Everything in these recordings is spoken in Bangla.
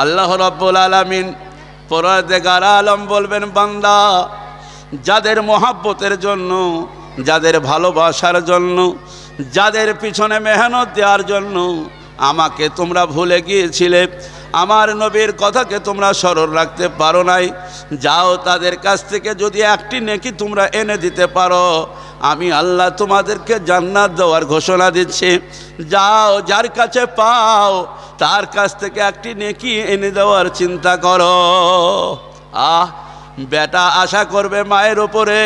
আল্লাহ রব্বুল আলমিন পরাদেগার আলম বলবেন, বান্দা, যাদের মহাব্বতের জন্য, যাদের ভালোবাসার জন্য, যাদের পিছনে মেহনত দেওয়ার জন্য আমাকে তোমরা ভুলে গিয়েছিলে, আমার নবীর কথাকে তোমরা স্মরণ রাখতে পারো নাই, যাও তাদের কাছ থেকে যদি একটি নেকি তোমরা এনে দিতে পারো, আমি আল্লাহ তোমাদেরকে জান্নাত দেওয়ার ঘোষণা দিচ্ছি, যাও যার কাছে পাও তার কাছ থেকে একটি নেকি এনে দেওয়ার চিন্তা করো। আহ, বেটা আশা করবে মায়ের উপরে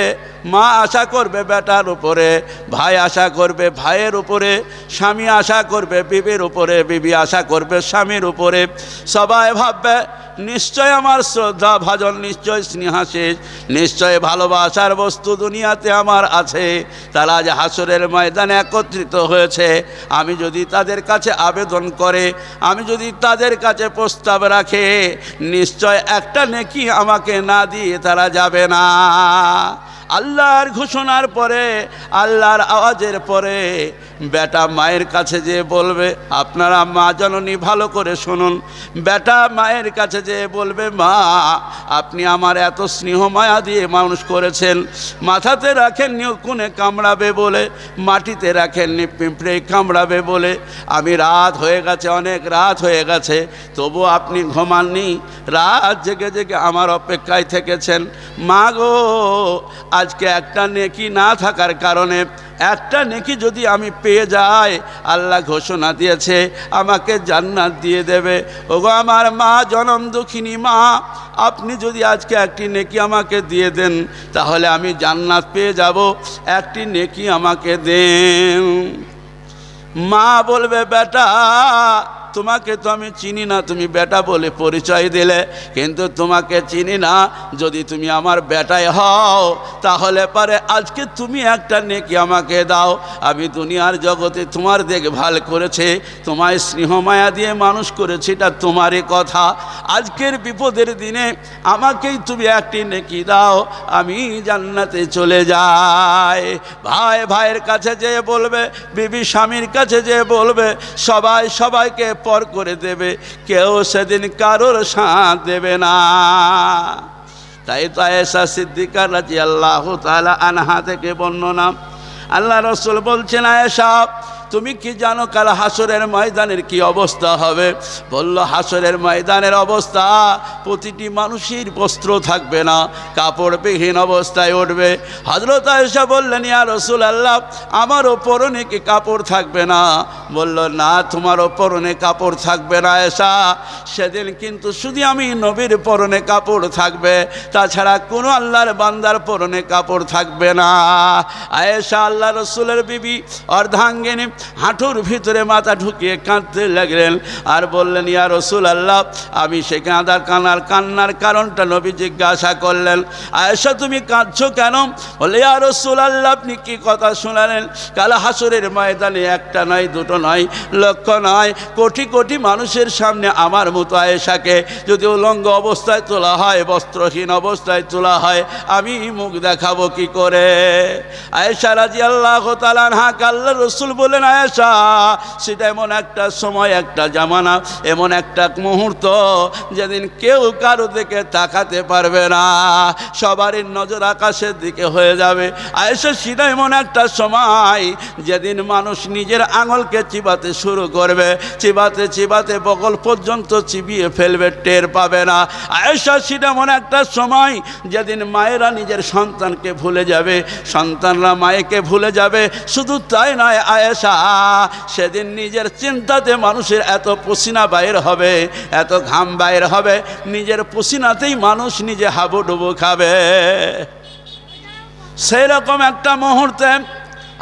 মা আশা করবে বেটার উপরে, ভাই আশা করবে ভাইয়ের উপরে, স্বামী আশা করবে বিবির উপরে, বিবি আশা করবে স্বামীর উপরে। সবাই ভাববে, নিশ্চয় আমার শ্রদ্ধা ভাজন, নিশ্চয় স্নেহাশেষ নিশ্চয় ভালোবাসার বস্তু দুনিয়াতে আমার আছে। তারা আজ হাসরের ময়দানে একত্রিত হয়েছে। আমি যদি তাদের কাছে আবেদন করে, আমি যদি তাদের কাছে প্রস্তাব রাখে, নিশ্চয় একটা নেকি আমাকে না দিয়ে তারা যাবে না। আল্লাহর ঘোষণার পরে, আল্লাহর আওয়াজের পরে বেটা মায়ের কাছে যে বলবে, আপনারা মা জননী ভালো করে শুনুন। বেটা মায়ের কাছে যে বলবে, মা, আপনি আমার এত স্নেহ মায়া দিয়ে মানুষ করেছেন। মাথাতে রাখেননি কোণে কামড়াবে বলে, মাটিতে রাখেননি পিঁপড়ে কামড়াবে বলে। আমি রাত হয়ে গেছে, অনেক রাত হয়ে গেছে, তবু আপনি ঘুমাননি। রাত জেগে জেগে আমার অপেক্ষায় থেকেছেন। মা গো আজকে একটা নেকি না থাকার কারণে একটা নেকি যদি আমি পেয়ে যাই, আল্লাহ ঘোষণা দিয়েছে, আমাকে জান্নাত দিয়ে দেবে। ওগো আমার মা, জনম দুঃখিনী মা, আপনি যদি আজকে একটি নেকি আমাকে দিয়ে দেন, তাহলে আমি জান্নাত পেয়ে যাব। একটি নেকি আমাকে দেন। মা বলবে, বেটা, তোমাকে তো আমি চিনি না, তুমি বেটা বলে পরিচয় দিলে। কিন্তু তোমাকে চিনি না, যদি তুমি আমার বেটাই হও, তাহলে পারে আজকে তুমি একটা নেকি আমাকে দাও। আমি দুনিয়ার জগতে তোমার দেখভাল করেছে তোমায় স্নেহ মায়া দিয়ে মানুষ করেছে, এটা তোমারই কথা। আজকের বিপদের দিনে আমাকেই তুমি একটি নেকি দাও, আমি জান্নাতে চলে যাই। ভাই ভাইয়ের কাছে যে বলবে, বিবি স্বামীর কাছে যে বলবে, সবাই সবাইকে পর করে দেবে, কেউ সেদিন কারোর সাঁত দেবে না। তাই তো এসা সিদ্দিকার রাজি আল্লাহ তালা আনহা থেকে বর্ণনা। আল্লাহ রসুল বলছেন, আয়েশা তুমি কি জানো কাল হাসরের ময়দানের কি অবস্থা হবে? বলল, হাসরের ময়দানের অবস্থা, প্রতিটি মানুষের বস্ত্র থাকবে না, কাপড়বিহীন অবস্থায় উঠবে। হজরত আয়েশা বললেন, ইয়া রসুল আল্লাহ আমারও পরনে কি কাপড় থাকবে না? বলল, না তোমারও পরনে কাপড় থাকবে না এসা সেদিন কিন্তু শুধু আমি নবীর পরনে কাপড় থাকবে, তাছাড়া কোনো আল্লাহর বান্দার পরনে কাপড় থাকবে না। আয়েশা, আল্লাহ রসুলের বিবি, অর্ধাঙ্গিনী হাঁটুর ভিতরে মাথা ঢুকিয়ে কাঁদতে লাগলেন আর বললেন, ইয়া রসুল আল্লাহ আমি সে কাঁদার কান্নার কান্নার কারণটা নবী জিজ্ঞাসা করলেন, আয়েশা, তুমি কাঁদছো কেন? বলে ইয়া রসুল আল্লাহ আপনি কি কথা শোনালেন? কাল হাসরের ময়দানে একটা নয়, দুটো নয়, লক্ষ নয়, কোটি কোটি মানুষের সামনে আমার মতো আয়েশাকে যদি উলঙ্গ অবস্থায় তোলা হয়, বস্ত্রহীন অবস্থায় তোলা হয়, আমি মুখ দেখাবো কি করে? আয়েশা রাজি আল্লাহ তালানহা কাল্লা রসুল বলেন আয়েশা, সেটা এমন একটা সময়, একটা জামানা, এমন একটা মুহূর্ত যেদিন কেউ কারও দিকে তাকাতে পারবে না। সবারই নজর আকাশের দিকে হয়ে যাবে। আয়েশা, সেটা এমন একটা সময় যেদিন মানুষ নিজের আঙুলকে চিবাতে শুরু করবে। চিবাতে চিবাতে বগল পর্যন্ত চিবিয়ে ফেলবে, টের পাবে না। আয়েশা, সেটা এমন একটা সময় যেদিন মায়েরা নিজের সন্তানকে ভুলে যাবে। সন্তানরা মায়েকে ভুলে যাবে। শুধু তাই নয়, আয়েশা সেদিন নিজের চিন্তাতে মানুষের এত পসিনা বাইর হবে, এত ঘাম বাইর হবে, নিজের পসিনাতেই মানুষ নিজে হাবুডুবু খাবে। সেই রকম একটা মুহূর্তে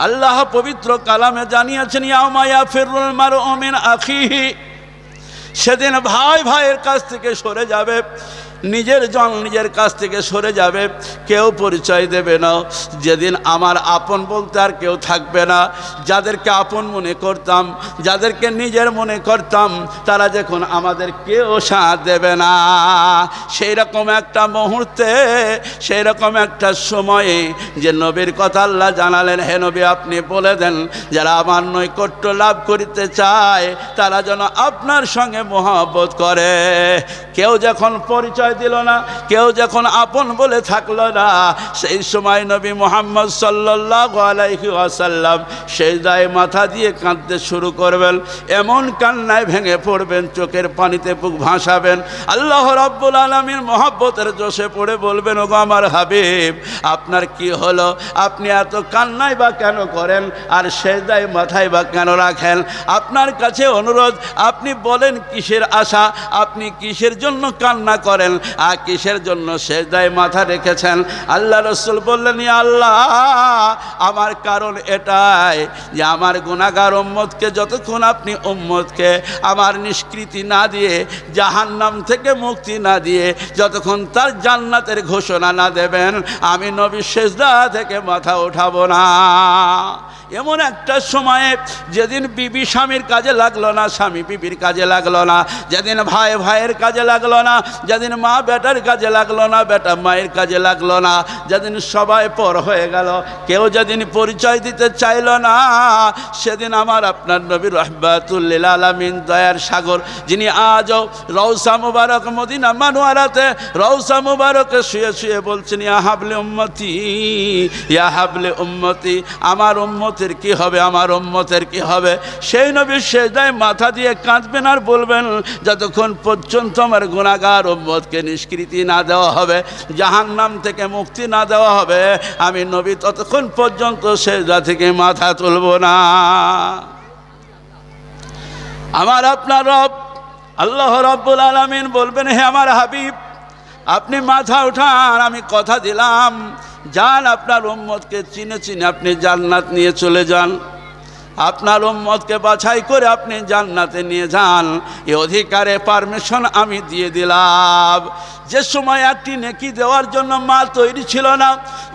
আল্লাহ পবিত্র কালামে জানিয়েছেন ইয়ামায়া ফিরুল মারু অমিন আখিহি। সেদিন ভাই ভাইয়ের কাছ থেকে সরে যাবে। নিজের জন নিজের কাছ থেকে সরে যাবে, কেউ পরিচয় দেবে না। যেদিন আমার আপন বলতে আর কেউ থাকবে না। যাদেরকে আপন মনে করতাম, যাদেরকে নিজের মনে করতাম, তারা যখন আমাদের কেউ সাথ দেবে না। সেই রকম একটা মুহূর্তে সেই রকম একটা সময়ে যে নবীর কথা আল্লাহ জানালেন, হে নবী, আপনি বলে দেন, যারা আমার নৈকট্য লাভ করিতে চায়, তারা যেন আপনার সঙ্গে মহাব্বত করে। কেউ যখন পরিচয় দিল না। কেউ যখন আপন বলে থাকল না, সেই সময় নবী মোহাম্মদ সাল্লাহ আলাইহি আসাল্লাম সেই দায় মাথা দিয়ে কাঁদতে শুরু করবেন। এমন কান্নায় ভেঙে পড়বেন, চোখের পানিতে বুক ভাসাবেন। আল্লাহ রব্বুল আলমীর মহব্বতের জোশে পড়ে বলবেন, ওগো আমার হাবিব, আপনার কি হলো? আপনি এত কান্নাই বা কেন করেন? আর সেজদায় মাথায় বা কেন রাখেন? আপনার কাছে অনুরোধ, আপনি বলেন কিসের আশা? আপনি কিসের জন্য কান্না করেন? আর কিসের জন্য সেজদায় মাথা রেখেছেন? আল্লাহ রসুল বললেন আল্লাহ, আমার কারণ এটাই যে আমার গুণাগার উম্মতকে, যতক্ষণ আপনি উম্মতকে আমার নিষ্কৃতি না দিয়ে, জাহান্নাম থেকে মুক্তি না দিয়ে, যতক্ষণ তার জান্নাতের ঘোষণা না দেবেন, আমি নবী সেজদা থেকে মাথা ওঠাবো না। এমন একটা সময়ে যেদিন বিবি স্বামীর কাজে লাগল না, স্বামী বিবির কাজে লাগল না, যেদিন ভাই ভাইয়ের কাজে লাগল না, যেদিন মা বেটার কাজে লাগল না, বেটা মায়ের কাজে লাগল না। যেদিন সবাই পর হয়ে গেল, কেউ যেদিন পরিচয় দিতে চাইল না, সেদিন আমার আপনার নবী রহবাতুল্লিল আলমিন দয়ার সাগর, যিনি আজও রৌসা মুবারক মদিনা মানুয়ারাতে রৌসা মুবারকে শুয়ে শুয়ে বলছেন, ইয়া হাবলে উম্মতি, ইয়া হাবলে উম্মতি, আমার উম্মতের কি হবে, আমার উম্মতের কি হবে? সেই নবী সেজদায় মাথা দিয়ে কাঁদবেন আর বলবেন, যতক্ষণ পর্যন্ত আমার গুণাগার উম্মতকে নিষ্কৃতি না দেওয়া হবে, জাহান্নাম থেকে মুক্তি না দেওয়া হবে, আমি নবী ততক্ষণ পর্যন্ত সেজদা থেকে মাথা তুলব না। আমার আপনার রব, আল্লাহ রব্বুল আলমিন বলবেন, হে আমার হাবিব, আপনি মাথা উঠান, আমি কথা দিলাম। যান আপনার উম্মতকে চিনে চিনে আপনি জান্নাত নিয়ে চলে যান। আপনার উম্মতকে বাছাই করে আপনি জান্নাতে নিয়ে যান। এ অধিকারে পারমিশন আমি দিয়ে দিলাম। যে সময় একটি নেকি দেওয়ার জন্য মা তৈরি ছিল না,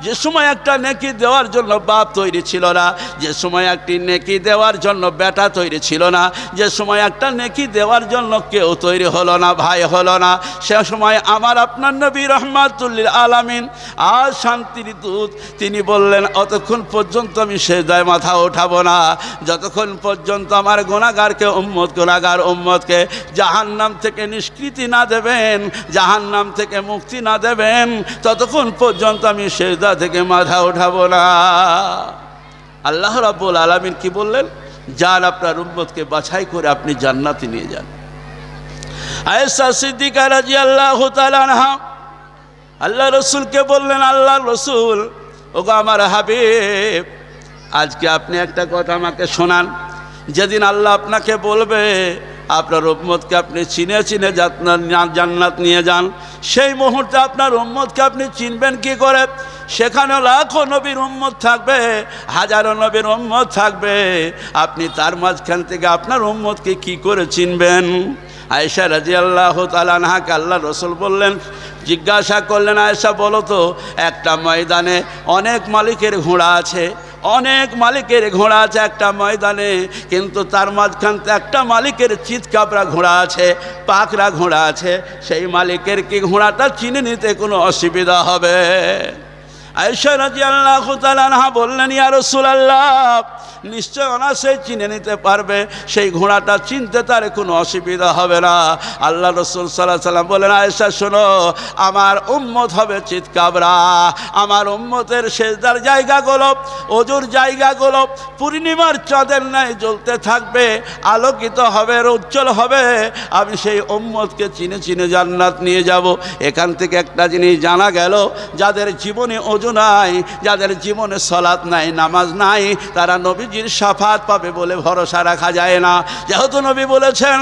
যে সময় একটা নেকি দেওয়ার জন্য বাপ তৈরি ছিল না, যে সময় একটি নেকি দেওয়ার জন্য বেটা তৈরি ছিল না, যে সময় একটা নেকি দেওয়ার জন্য কেউ তৈরি হলো না, ভাই হলো না, সে সময় আমার আপনার নবী রহমাতুল্লিল আলামিন আর শান্তির দূত তিনি বললেন, অতক্ষণ পর্যন্ত আমি সে দায় মাথা ওঠাবো না। যতক্ষণ পর্যন্ত আমার গুণাগারকে উম্মত, গুণাগার উম্মতকে জাহান নাম থেকে নিষ্কৃতি না দেবেন জাহান নাম থেকে মুক্তি না দেবেন, ততক্ষণ পর্যন্ত আমি সেজদা থেকে মাথা ওঠাবো না। আল্লাহ রাব্বুল আলামিন কি বললেন? যার আপনার উম্মতকে বাছাই করে আপনি জান্নাতে নিয়ে যান। আয়েশা সিদ্দিকা রাজি আল্লাহ আল্লাহ রসুলকে বললেন, আল্লাহ রসুল, ওগো আমার হাবিব আজকে আপনি একটা কথা আমাকে শোনান। যেদিন আল্লাহ আপনাকে বলবে, আপনার উম্মতকে আপনি চিনে চিনে জান্নাত নিয়ে যান। সেই মুহূর্তে আপনার উম্মতকে আপনি চিনবেন কি করে? সেখানে লাখো নবীর উম্মত থাকবে, হাজারো নবীর উম্মত থাকবে। আপনি তার মাঝখান থেকে আপনার উম্মতকে কি করে চিনবেন? আয়েশা রাজি আল্লাহ তালানহাকে আল্লাহ রসুল বললেন, জিজ্ঞাসা করলেন, আয়েশা বলো তো, একটা ময়দানে অনেক মালিকের ঘোড়া আছে অনেক মালিকের ঘোড়া আছে একটা ময়দানে, কিন্তু তার মাঝখানতে একটা মালিকের চিৎকাপড়া ঘোড়া আছে, পাকড়া ঘোড়া আছে। সেই মালিকের কি ঘোড়াটা চিনে নিতে কোনো অসুবিধা হবে? আয়েশা রাজি আল্লাহ তালানহা বললেন, ইয়া রসুলাল্লাহ, নিশ্চয় অনাসে চিনে নিতে পারবে। সেই ঘোড়াটা চিনতে তার কোনো অসুবিধা হবে না। আল্লাহ রসুল সাল্লাহ সাল্লাম বলেন আয়েশা, শোনো, আমার উম্মত হবে চিৎকাবরা। আমার উম্মতের শেষদার জায়গাগুলো, অজুর জায়গাগুলো পূর্ণিমার চাঁদের ন্যায় জ্বলতে থাকবে, আলোকিত হবে, উজ্জ্বল হবে। আমি সেই উম্মতকে চিনে চিনে জান্নাত নিয়ে যাব। এখান থেকে একটা জিনিস জানা গেল, যাদের জীবনে অজু নাই, যাদের জীবনে সলাৎ নাই, নামাজ নাই, তারা নবীজির সাফাত পাবে বলে ভরসা রাখা যায় না। যেহেতু নবী বলেছেন,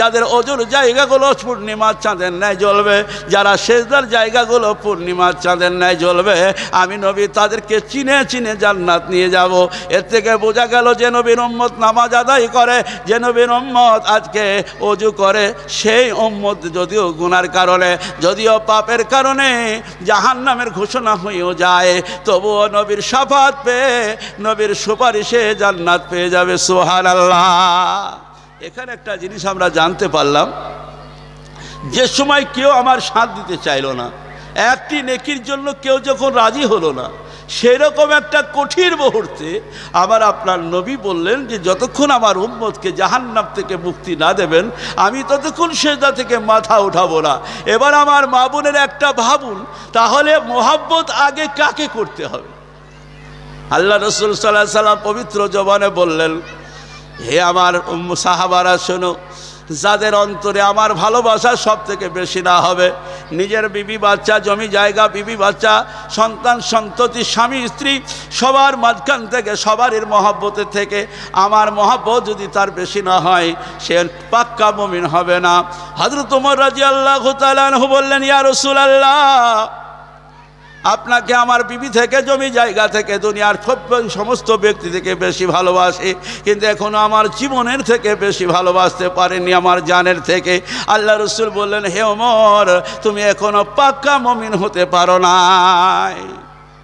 যাদের অজুর জায়গাগুলো পূর্ণিমার চাঁদের ন্যায় জ্বলবে, যারা শেষদার জায়গাগুলো পূর্ণিমার চাঁদের ন্যায় জ্বলবে, আমি নবী তাদেরকে চিনে চিনে জান্নাত নিয়ে যাব। এর থেকে বোঝা গেল যে নবীর উম্মত নামাজ আদায় করে, যে নবীর উম্মত আজকে অজু করে, সেই উম্মত যদিও গুনার কারণে, যদিও পাপের কারণে জাহান নামের ঘোষণা হয়েও যায়, তবুও নবীর সাফাত পেয়ে নবীর সুপারিশে জান্নাত পেয়ে যাবে সোহান আল্লাহ এখানে একটা জিনিস আমরা জানতে পারলাম, যে সময় কেউ আমার সাথ দিতে চাইল না, একটি নেকির জন্য কেউ যখন রাজি হলো না সেরকম একটা কঠিন মুহূর্তে আমার আপনার নবী বললেন যে যতক্ষণ আমার উম্মতকে জাহান্নাম থেকে মুক্তি না দেবেন, আমি ততক্ষণ সেজদা থেকে মাথা উঠাবো না। এবার আমার মা বোনের একটা ভাবুন, তাহলে মোহাব্বত আগে কাকে করতে হবে? আল্লাহ রসুল সাল্লাহ সাল্লাম পবিত্র জবানে বললেন, হে আমার সাহাবারা, শোনো, যাদের অন্তরে আমার ভালোবাসা সব থেকে বেশি না হবে নিজের বিবি বাচ্চা, জমি জায়গা, বিবি বাচ্চা, সন্তান, সন্ততি, স্বামী, স্ত্রী, সবার মাঝখান থেকে সবারই মহাব্বতের থেকে আমার মহাব্বত যদি তার বেশি না হয়, সে পাক্কা মমিন হবে না। হজরত উমর রাজি আল্লাহ বললেন, ইয়া রসুল আল্লাহ আপনাকে আমার বিবি থেকে জমি জায়গা থেকে, দুনিয়ার সমস্ত ব্যক্তি থেকে বেশি ভালোবাসি। কিন্তু এখনও আমার জীবনের থেকে বেশি ভালোবাসতে পারেনি আমার জানের থেকে। আল্লাহ রসুল বললেন, হে ওমর, তুমি এখনও পাক্কা মমিন হতে পারো নাই।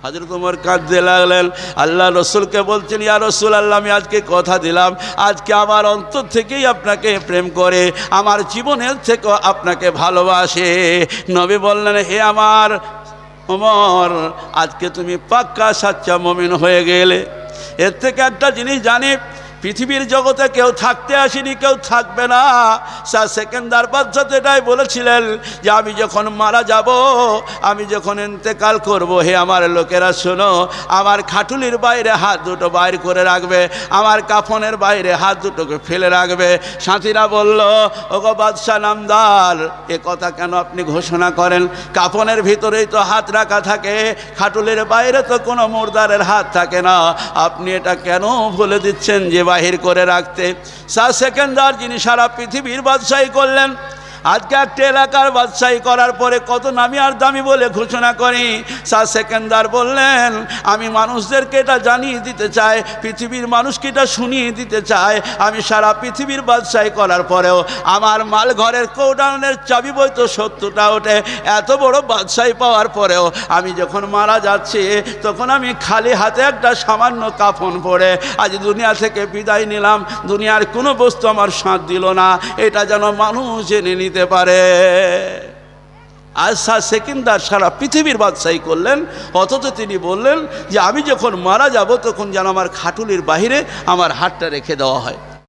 হাজরত উমর কাঁদতে লাগলেন। আল্লাহ রসুলকে বলছেন, ইয়া রসুল আল্লাহ আমি আজকে কথা দিলাম। আজকে আমার অন্তর থেকেই আপনাকে প্রেম করে, আমার জীবনের থেকেও আপনাকে ভালোবাসে। নবী বললেন, হে আমার ওমর আজকে তুমি পাক্কা সাচ্চা মমিন হয়ে গেলে। এর থেকে একটা জিনিস জানি পৃথিবীর জগতে কেউ থাকতে আসেনি, কেউ থাকবে না। স্যার সেকেন্দার বাদশাহ এটাই বলেছিলেন যে আমি যখন মারা যাব, আমি যখন ইন্তেকাল করব, হে আমার লোকেরা, শোনো, আমার খাটুলির বাইরে হাত দুটো বাইর করে রাখবে, আমার কাফনের বাইরে হাত দুটোকে ফেলে রাখবে। সাথীরা বলল, ওগো বাদশাহ নামদার, এ কথা কেন আপনি ঘোষণা করেন? কাফনের ভিতরেই তো হাত রাখা থাকে, খাটুলির বাইরে তো কোনো মোরদারের হাত থাকে না। আপনি এটা কেন বলে দিচ্ছেন যে বাহির করে রাখতে। সা সেকেন্ডার যিনি সারা পৃথিবীর বাদশাহী করলেন আজকে একটা এলাকার বাদশাহী করার পরে কত নামি আর দামি বলে ঘোষণা করি। স্যার সেকেন্দার বললেন, আমি মানুষদেরকে এটা জানিয়ে দিতে চাই, পৃথিবীর মানুষকে এটা শুনিয়ে দিতে চাই। আমি সারা পৃথিবীর বাদশাহী করার পরেও আমার মাল ঘরের কৌডাউনের চাবি বই তো সত্যটা ওঠে। এত বড় বাদশাহী পাওয়ার পরেও আমি যখন মারা যাচ্ছি, তখন আমি খালি হাতে একটা সামান্য কাফন পরে আজ দুনিয়া থেকে বিদায় নিলাম। দুনিয়ার কোনো বস্তু আমার সাঁত দিল না। এটা যেন মানুষ জেনে নিতে পারে। আজ সেকিন্দার সেকেন্দার সারা পৃথিবীর বাদশাহী করলেন, অথচ তিনি বললেন যে, আমি যখন মারা যাব তখন যেন আমার খাটুলির বাহিরে আমার হাতটা রেখে দেওয়া হয়।